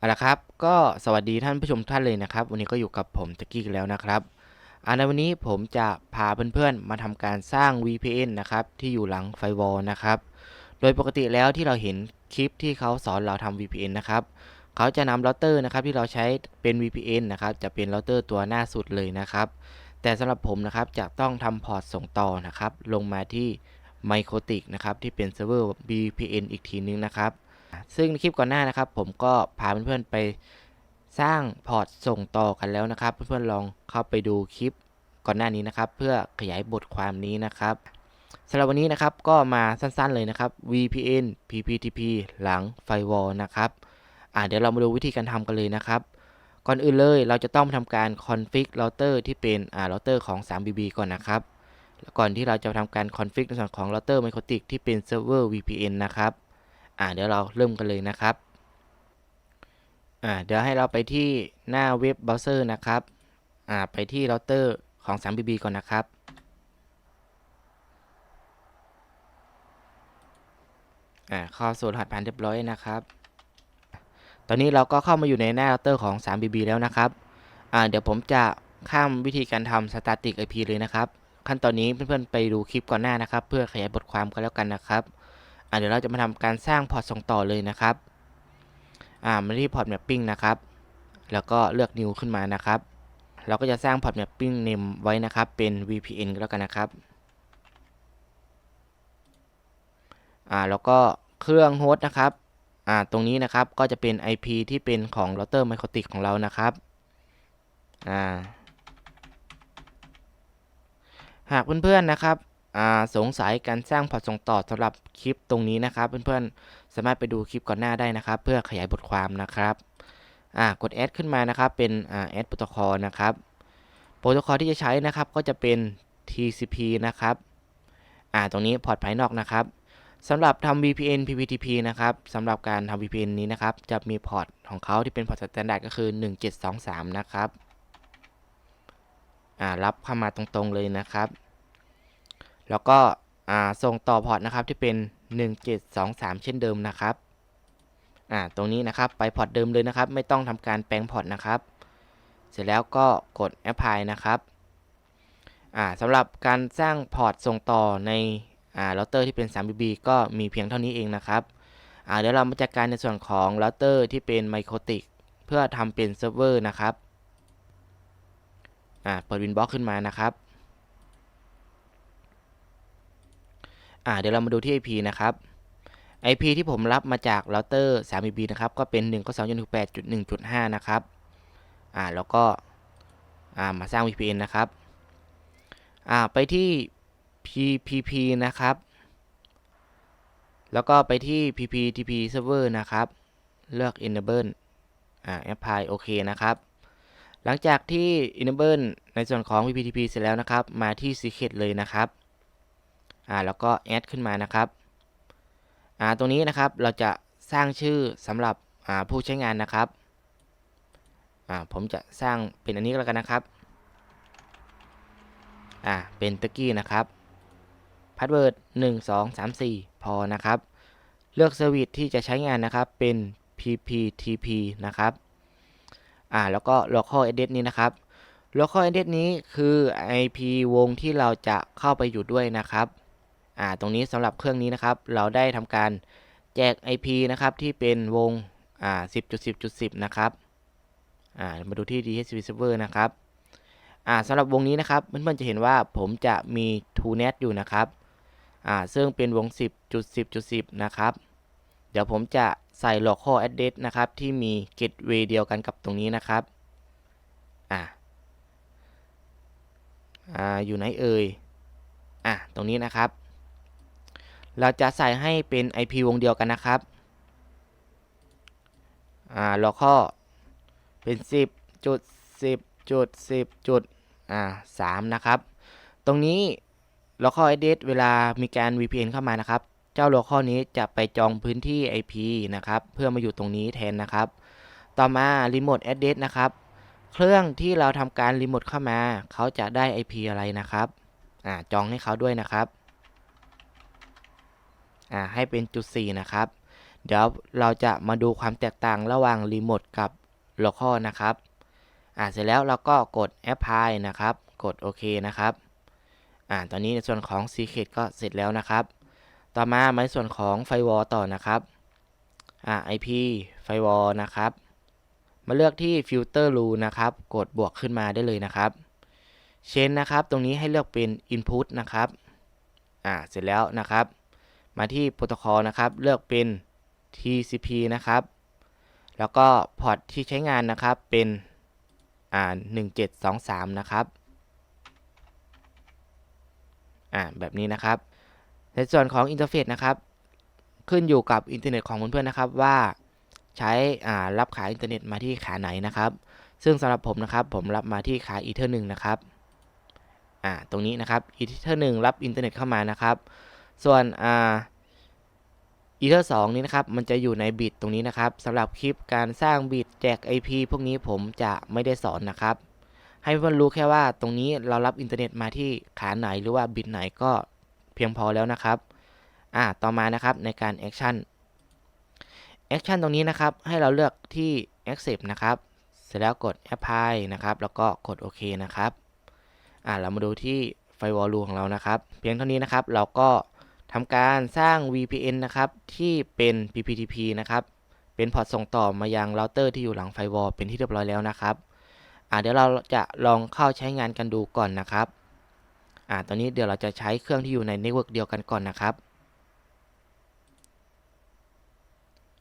เอาละครับ ก็สวัสดีท่านผู้ชมท่านเลยนะครับ วันนี้ก็อยู่กับผมตะกี้อีกแล้วนะครับอ่าในวันนี้ผมจะพาเพื่อนๆ มาทำการสร้าง VPN นะครับ ที่อยู่หลังไฟวอลนะครับ โดยปกติแล้วที่เราเห็นคลิปที่เขาสอนเราทำ VPN นะครับเขาจะนำเราเตอร์นะครับที่เราใช้เป็น VPN นะครับ จะเป็นเราเตอร์ตัวหน้าสุดเลยนะครับ แต่สำหรับผมนะครับจะต้องทำพอร์ตส่งต่อนะครับ ลงมาที่ m y c o t i c นะครับที่เป็นเซิร์ฟเวอร์ VPN อีกทีนึงนะครับ ซึ่งในคลิปก่อนหน้านะครับ ผมก็พาเพื่อนๆไปสร้างพอร์ตส่งต่อกันแล้วนะครับ เพื่อนๆลองเข้าไปดูคลิปก่อนหน้านี้นะครับ เพื่อขยายบทความนี้นะครับสำหรับวันนี้นะครับก็มาสั้นๆเลยนะครับ VPN PPTP หลัง Firewall นะครับอ่าเดี๋ยวเรามาดูวิธีการทำกันเลยนะครับ ก่อนอื่นเลยเราจะต้องทำการ config router ที่เป็นอ่า router ของ 3BB ก่อนนะครับแล้วก่อนที่เราจะทำการ config ในส่วนของ router m y c o t i c ที่เป็น server VPN นะครับ อ่าเดี๋ยวเราเริ่มกันเลยนะครับอ่าเดี๋ยวให้เราไปที่หน้าเว็บเบราว์เซอร์นะครับอ่าไปที่เราเตอร์ของ 3BB ก่อนนะครับอ่าเข้าสู่รหัสผ่านเรียบร้อยนะครับ ตอนนี้เราก็เข้ามาอยู่ในหน้าเราเตอร์ของ 3BB แล้วนะครับอ่าเดี๋ยวผมจะข้ามวิธีการทำ static IP เลยนะครับ ขั้นตอนนี้เพื่อนๆไปดูคลิปก่อนหน้านะครับ เพื่อขยายบทความกันแล้วกันนะครับ อ่าเดี๋ยวเราจะมาทำการสร้างพอร์ตส่งต่อเลยนะครับ อ่ามาที่พอร์ตแมปปิ้งนะครับ แล้วก็เลือก new ขึ้นมานะครับ เราก็จะสร้างพอร์ตแมปปิ้ง name ไว้นะครับ เป็น VPN ก็แล้วกันนะครับ อ่า แล้วก็เครื่องโฮสต์นะครับ อ่า ตรงนี้นะครับ ก็จะเป็น IP ที่เป็นของเราเตอร์ไมโครติกของเรานะครับ อ่า หากเพื่อนๆนะครับ สงสัยการสร้างพอร์ตส่งต่อสำหรับคลิปตรงนี้นะครับ เพื่อนๆ สามารถไปดูคลิปก่อนหน้าได้นะครับ เพื่อขยายบทความนะครับกดแอดขึ้นมานะครับเป็นแอดโปรโตคอลนะครับโปรโตคอลที่จะใช้นะครับก็จะเป็น TCP นะครับอ่าตรงนี้พอร์ตภายนอกนะครับสำหรับทำ VPN PPTP นะครับสำหรับการทำ VPN นี้นะครับ จะมีพอร์ตของเขาที่เป็นพอร์ตสแตนดาร์ดก็คือ 1723 นะครับอ่ารับเข้ามาตรงๆเลยนะครับ แล้วก็ส่งต่อพอร์ตนะครับที่เป็น 1723 เช่นเดิมนะครับอ่าตรงนี้นะครับไปพอร์ตเดิมเลยนะครับ ไม่ต้องทำการแปลงพอร์ตนะครับ เสร็จแล้วก็กด apply นะครับอ่าสำหรับการสร้างพอร์ตส่งต่อในอ่าเราเตอร์ที่เป็น 3BB ก็มีเพียงเท่านี้เองนะครับอ่าเดี๋ยวเรามาจัดการในส่วนของเราเตอร์ที่เป็นไมโครติกเพื่อทำเป็นเซิร์ฟเวอร์นะครับอ่าเปิด Winbox ขึ้นมานะครับ อ่าเดี๋ยวเรามาดูที่ IP นะครับ IP ที่ผมรับมาจากเราเตอร์ 3BB นะครับก็เป็น192.168.1.5นะครับอ่าแล้วก็อ่ามาสร้าง VPN นะครับอ่าไปที่ PPP นะครับ แล้วก็ไปที่ PPTP server นะครับ เลือก enable อ่า apply โอเคนะครับ หลังจากที่ enable ในส่วนของ PPTP เสร็จแล้วนะครับ มาที่ secret เลยนะครับ อ่าแล้วก็แอดขึ้นมานะครับอ่าตรงนี้นะครับเราจะสร้างชื่อสำหรับอ่าผู้ใช้งานนะครับอ่าผมจะสร้างเป็นอันนี้แล้วกันนะครับอ่าเป็นตะกี้นะครับพาสเวิร์ดหนึ่งสองสามสี่พอนะครับ เลือกเซอร์วิสที่จะใช้งานนะครับเป็น PPTP นะครับอ่าแล้วก็ local address นี้นะครับ local address นี้คือ IP วงที่เราจะเข้าไปอยู่ด้วยนะครับ อ่าตรงนี้สำหรับเครื่องนี้นะครับ เราได้ทำการแจก IP นะครับที่เป็นวงอ่า10.10.10 นะครับอ่ามาดูที่ DHCP server นะครับอ่าสำหรับวงนี้นะครับเพื่อนๆจะเห็นว่าผมจะมี ToNet อยู่นะครับอ่าซึ่งเป็นวง 10.10.10 นะครับ เดี๋ยวผมจะใส่ local address นะครับ ที่มี gateway เดียวกันกับตรงนี้นะครับอ่าอ่าอยู่ไหนเอ่ยอะตรงนี้นะครับ เราจะใส่ให้เป็น IP วงเดียวกันนะครับอ่า local เป็น 10จุด10จุด10จุดอ่า3นะครับ ตรงนี้ local address เวลามีการ VPN เข้ามานะครับ เจ้า local นี้จะไปจองพื้นที่ IP นะครับ เพื่อมาอยู่ตรงนี้แทนนะครับ ต่อมา remote address นะครับ เครื่องที่เราทำการ remote เข้ามา เขาจะได้ IP อะไรนะครับ อ่า จองให้เขาด้วยนะครับ อ่าให้เป็นจุด 4 นะครับ เดี๋ยวเราจะมาดูความแตกต่างระหว่างรีโมทกับ local นะครับอ่าเสร็จแล้วเราก็กด apply นะครับ กดโอเคนะครับอ่าตอนนี้ในส่วนของ secret ก็เสร็จแล้วนะครับ ต่อมาในส่วนของ firewall ต่อนะครับอ่า IP firewall นะครับ มาเลือกที่ filter rule นะครับ กดบวกขึ้นมาได้เลยนะครับ chain นะครับ ตรงนี้ให้เลือกเป็น input นะครับ อ่า เสร็จแล้วนะครับ มาที่โปรโตคอลนะครับ เลือกเป็น TCP นะครับ แล้วก็พอร์ตที่ใช้งานนะครับเป็นอ่า1723 นะครับอ่าแบบนี้นะครับ ในส่วนของอินเทอร์เฟซนะครับ ขึ้นอยู่กับอินเทอร์เน็ตของเพื่อนๆนะครับว่าใช้อ่ารับขายอินเทอร์เน็ตมาที่ขาไหนนะครับ ซึ่งสำหรับผมนะครับผมรับมาที่ขาอีเทอร์หนึ่งนะครับอ่าตรงนี้นะครับอีเทอร์หนึ่งรับอินเทอร์เน็ตเข้ามานะครับ ส่วนอ่าอีเทอร์สองนี้นะครับ มันจะอยู่ในบิตตรงนี้นะครับสำหรับคลิปการสร้างบิตแจก IP พวกนี้ผมจะไม่ได้สอนนะครับ ให้เพื่อนรู้แค่ว่าตรงนี้เรารับอินเทอร์เน็ตมาที่ขาไหนหรือว่าบิตไหนก็เพียงพอแล้วนะครับ อ่า ต่อมานะครับในการ action action ตรงนี้นะครับ ให้เราเลือกที่ accept นะครับ เสร็จแล้วกด apply นะครับ แล้วก็กดโอเคนะครับ อ่า เรามาดูที่ firewall rule ของเรานะครับ เพียงเท่านี้นะครับ เราก็ ทำการสร้าง VPN นะครับที่เป็น PPTP นะครับเป็นพอร์ตส่งต่อมายังเราเตอร์ที่อยู่หลัง firewall เป็นที่เรียบร้อยแล้วนะครับอ่าเดี๋ยวเราจะลองเข้าใช้งานกันดูก่อนนะครับอ่าตอนนี้เดี๋ยวเราจะใช้เครื่องที่อยู่ในเน็ตเวิร์กเดียวกันก่อนนะครับ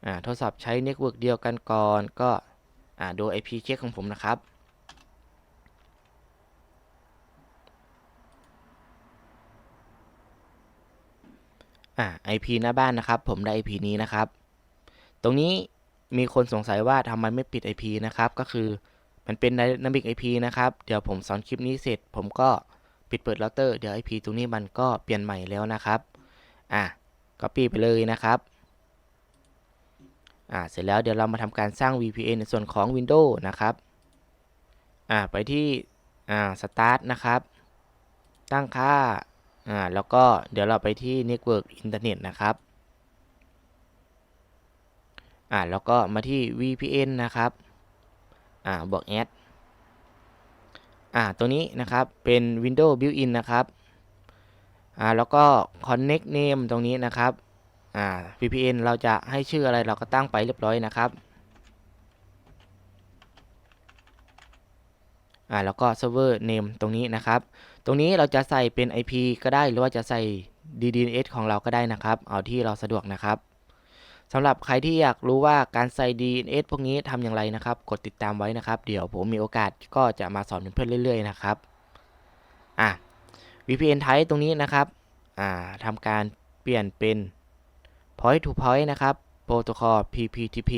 อ่าทดสอบใช้เน็ตเวิร์กเดียวกันก่อนก็อ่าดู IP เช็คของผมนะครับ อ่า IP หน้าบ้านนะครับ ผมได้ IP นี้นะครับ ตรงนี้มีคนสงสัยว่าทำไมไม่ปิด IP นะครับ ก็คือมันเป็น Dynamic IP นะครับ เดี๋ยวผมสอนคลิปนี้เสร็จ ผมก็ปิดเปิดเราเตอร์ เดี๋ยว IP ตรงนี้มันก็เปลี่ยนใหม่แล้วนะครับ อะ Copy ไปเลยนะครับ อ่า เสร็จแล้วเดี๋ยวเรามาทำการสร้าง VPN ในส่วนของ Windows นะครับ อ่า ไปที่ อ่า Start นะครับ ตั้งค่า อ่าแล้วก็เดี๋ยวเราไปที่ Network Internet นะครับอ่าแล้วก็มาที่ VPN นะครับอ่าบวก add อ่าตัวนี้นะครับเป็น Windows Built-in นะครับอ่าแล้วก็ Connect Name ตรงนี้นะครับอ่า VPN เราจะให้ชื่ออะไรเราก็ตั้งไปเรียบร้อยนะครับอ่าแล้วก็ Server Name ตรงนี้นะครับ ตรงนี้เราจะใส่เป็น IP ก็ได้หรือว่าจะใส่ DDNS ของเราก็ได้นะครับ เอาที่เราสะดวกนะครับสำหรับใครที่อยากรู้ว่าการใส่ DNS พวกนี้ทำอย่างไรนะครับ กดติดตามไว้นะครับ เดี๋ยวผมมีโอกาสก็จะมาสอนเพื่อนๆเรื่อย ๆ นะครับอะ VPN type ตรงนี้นะครับอ่าทำการเปลี่ยนเป็น point to point นะครับ protocol PPTP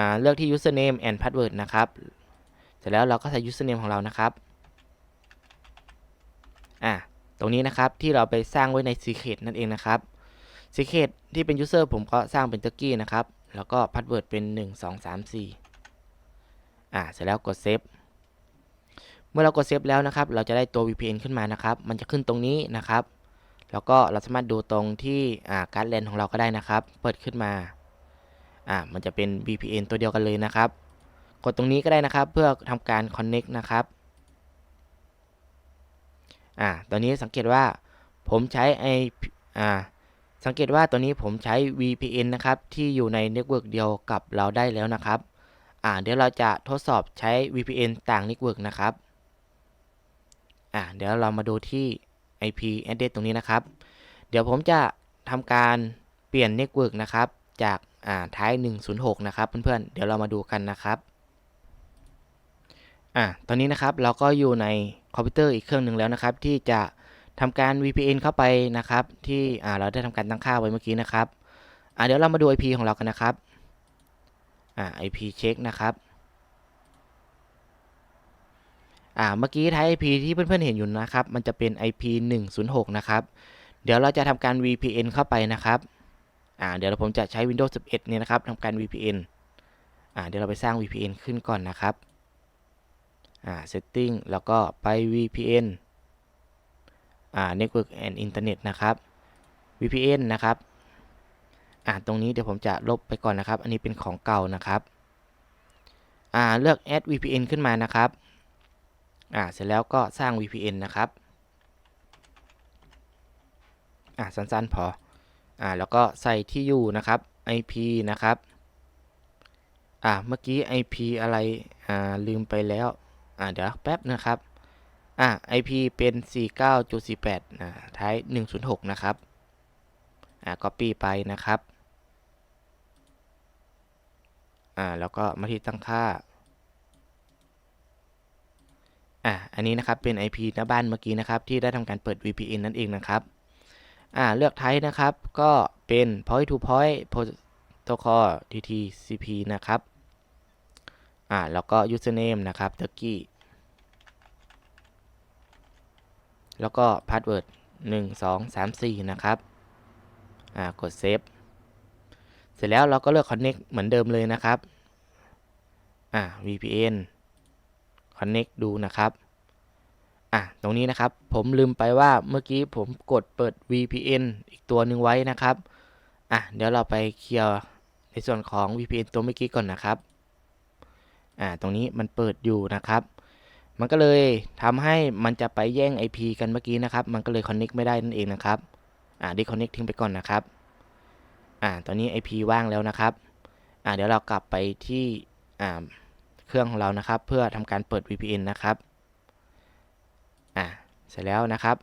อ่าเลือกที่ username and password นะครับ เสร็จแล้วเราก็ใส่ username ของเรานะครับ อ่าตรงนี้นะครับที่เราไปสร้างไว้ใน secret นั่นเองนะครับ secret ที่เป็น user ผมก็สร้างเป็น turkey นะครับ แล้วก็ password เป็น 1 2 3 4 อ่าเสร็จแล้วกด save เมื่อเรากด save แล้วนะครับ เราจะได้ตัว VPN ขึ้นมานะครับ มันจะขึ้นตรงนี้นะครับ แล้วก็เราสามารถดูตรงที่อ่าการ์ดแลนของเราก็ได้นะครับ เปิดขึ้นมาอ่ามันจะเป็น VPN ตัวเดียวกันเลยนะครับ กดตรงนี้ก็ได้นะครับ เพื่อทำการ connect นะครับ อ่าตอนนี้สังเกตว่าผมใช้ไออ่าสังเกตว่าตัวนี้ผมใช้ VPN นะครับ ที่อยู่ในเน็ตเวิร์กเดียวกับเราได้แล้วนะครับ อ่าเดี๋ยวเราจะทดสอบใช้ VPN ต่างเน็ตเวิร์กนะครับ อ่าเดี๋ยวเรามาดูที่ IP address ตรงนี้นะครับ เดี๋ยวผมจะทำการเปลี่ยนเน็ตเวิร์กนะครับ จากอ่าท้าย 106 นะครับเพื่อนๆ เดี๋ยวเรามาดูกันนะครับ อ่าตอนนี้นะครับเราก็อยู่ใน คอมพิวเตอร์อีกเครื่องหนึ่งแล้วนะครับ ที่จะทำการ VPN เข้าไปนะครับ ที่อ่าเราได้ทำการตั้งค่าไว้เมื่อกี้นะครับอ่าเดี๋ยวเรามาดู IP ของเรากันนะครับอ่า IP เช็คนะครับอ่าเมื่อกี้ท้าย IP ที่เพื่อนๆเห็นอยู่นะครับ มันจะเป็น IP 106 นะครับ เดี๋ยวเราจะทำการ VPN เข้าไปนะครับอ่าเดี๋ยวผมจะใช้ Windows 11 เนี่ยนะครับทำการ VPN อ่าเดี๋ยวเราไปสร้าง VPN ขึ้นก่อนนะครับ อ่า Setting แล้วก็ไป VPN อ่า Network and Internet นะครับ VPN นะครับ อ่า ตรงนี้เดี๋ยวผมจะลบไปก่อนนะครับ อันนี้เป็นของเก่านะครับ อ่า เลือก add VPN ขึ้นมานะครับ อ่า เสร็จแล้วก็สร้าง VPN นะครับ อ่า สั้นๆพอ อ่า แล้วก็ใส่ที่อยู่นะครับ IP นะครับ อ่า เมื่อกี้ IP อะไร อ่า ลืมไปแล้ว อ่าเดี๋ยวแป๊บนะครับอ่า IP เป็น 49.48อ่าท้าย 106 นะครับ อ่า copy ไปนะครับ อ่า แล้วก็มาที่ตั้งค่า อ่า อันนี้นะครับเป็น IP หน้าบ้านเมื่อกี้นะครับ ที่ได้ทำการเปิด VPN นั่นเองนะครับ อ่า เลือกไทป์นะครับ ก็เป็น point to point protocol TTCP นะครับ อ่าแล้วก็ username นะครับ turkey แล้วก็ password 1 2 3 4 นะครับ อ่ากด save เสร็จแล้วเราก็เลือก connect เหมือนเดิมเลยนะครับ อ่า VPN connect ดูนะครับ อะ ตรงนี้นะครับ ผมลืมไปว่าเมื่อกี้ผมกดเปิด VPN อีกตัวหนึ่งไว้นะครับ อะ เดี๋ยวเราไปเคลียร์ในส่วนของ VPN ตัวเมื่อกี้ก่อนนะครับ อ่าตรงนี้มันเปิดอยู่นะครับ มันก็เลยทำให้มันจะไปแย่ง IP กันเมื่อกี้นะครับ มันก็เลย connect ไม่ได้นั่นเองนะครับอ่า disconnect ทิ้งไปก่อนนะครับอ่าตอนนี้ IP ว่างแล้วนะครับอ่าเดี๋ยวเรากลับไปที่อ่าเครื่องของเรานะครับ เพื่อทำการเปิด VPN นะครับอ่าเสร็จแล้วนะครับ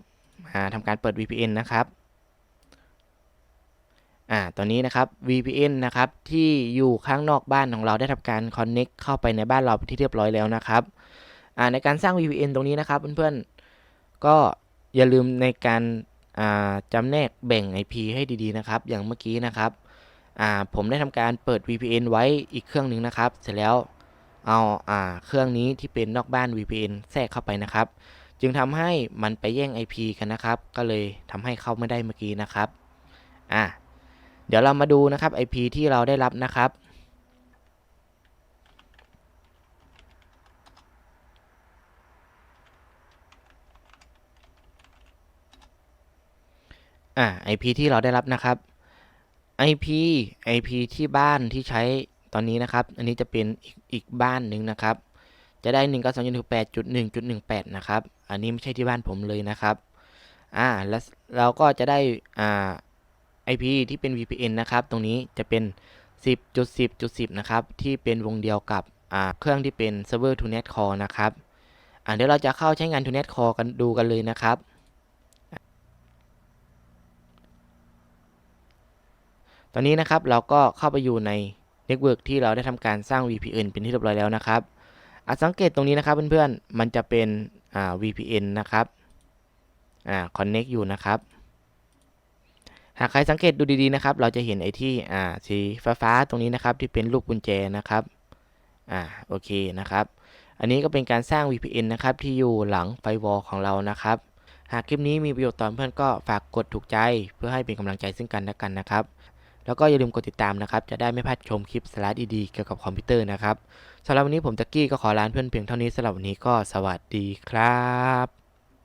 มาทำการเปิด VPN นะครับ อ่าตอนนี้นะครับ VPN นะครับที่อยู่ข้างนอกบ้านของเราได้ทำการ connect เข้าไปในบ้านเราที่เรียบร้อยแล้วนะครับอ่าในการสร้าง VPN ตรงนี้นะครับเพื่อนๆก็อย่าลืมในการอ่าจำแนกแบ่ง IP ให้ดีๆนะครับ อย่างเมื่อกี้นะครับอ่าผมได้ทำการเปิด VPN ไว้อีกเครื่องหนึ่งนะครับ เสร็จแล้วเอาอ่าเครื่องนี้ที่เป็นนอกบ้าน VPN แทรกเข้าไปนะครับ จึงทำให้มันไปแย่ง IP กันนะครับ ก็เลยทำให้เข้าไม่ได้เมื่อกี้นะครับอ่า เดี๋ยวเรามาดูนะครับ IP ที่เราได้รับนะครับ อ่า IP ที่เราได้รับนะครับ IP IP ที่บ้านที่ใช้ตอนนี้นะครับ อันนี้จะเป็นอีกอีกบ้านหนึ่งนะครับ จะได้ 1 9 2 1 8 1 1 8 นะครับ อันนี้ไม่ใช่ที่บ้านผมเลยนะครับ อ่า แล้วเราก็จะได้ อ่า IP ที่เป็น VPN นะครับ ตรงนี้จะเป็น 10.10.10 นะครับ ที่เป็นวงเดียวกับเครื่องที่เป็น Server to Net Core นะครับเดี๋ยวเราจะเข้าใช้งาน to Net Core กันดูกันเลยนะครับตอนนี้นะครับเราก็เข้าไปอยู่ในเน็ตเวิร์กที่เราได้ทำการสร้าง VPN เป็นที่เรียบร้อยแล้วนะครับอาสังเกตตรงนี้นะครับเพื่อนๆ มันจะเป็น VPN นะครับอ่า connect อยู่นะครับ หากใครสังเกตดูดีๆนะครับ เราจะเห็นไอ้ที่อ่าสีฟ้าๆตรงนี้นะครับที่เป็นรูปกุญแจนะครับอ่าโอเคนะครับ อันนี้ก็เป็นการสร้าง VPN นะครับที่อยู่หลังไฟวอลของเรานะครับ หากคลิปนี้มีประโยชน์ต่อเพื่อนก็ฝากกดถูกใจเพื่อให้เป็นกำลังใจซึ่งกันและกันนะครับ แล้วก็อย่าลืมกดติดตามนะครับ จะได้ไม่พลาดชมคลิปสาระดีๆเกี่ยวกับคอมพิวเตอร์นะครับสำหรับวันนี้ผมตะกกี้ก็ขอลาเพื่อนเพียงเท่านี้สำหรับวันนี้ก็สวัสดีครับ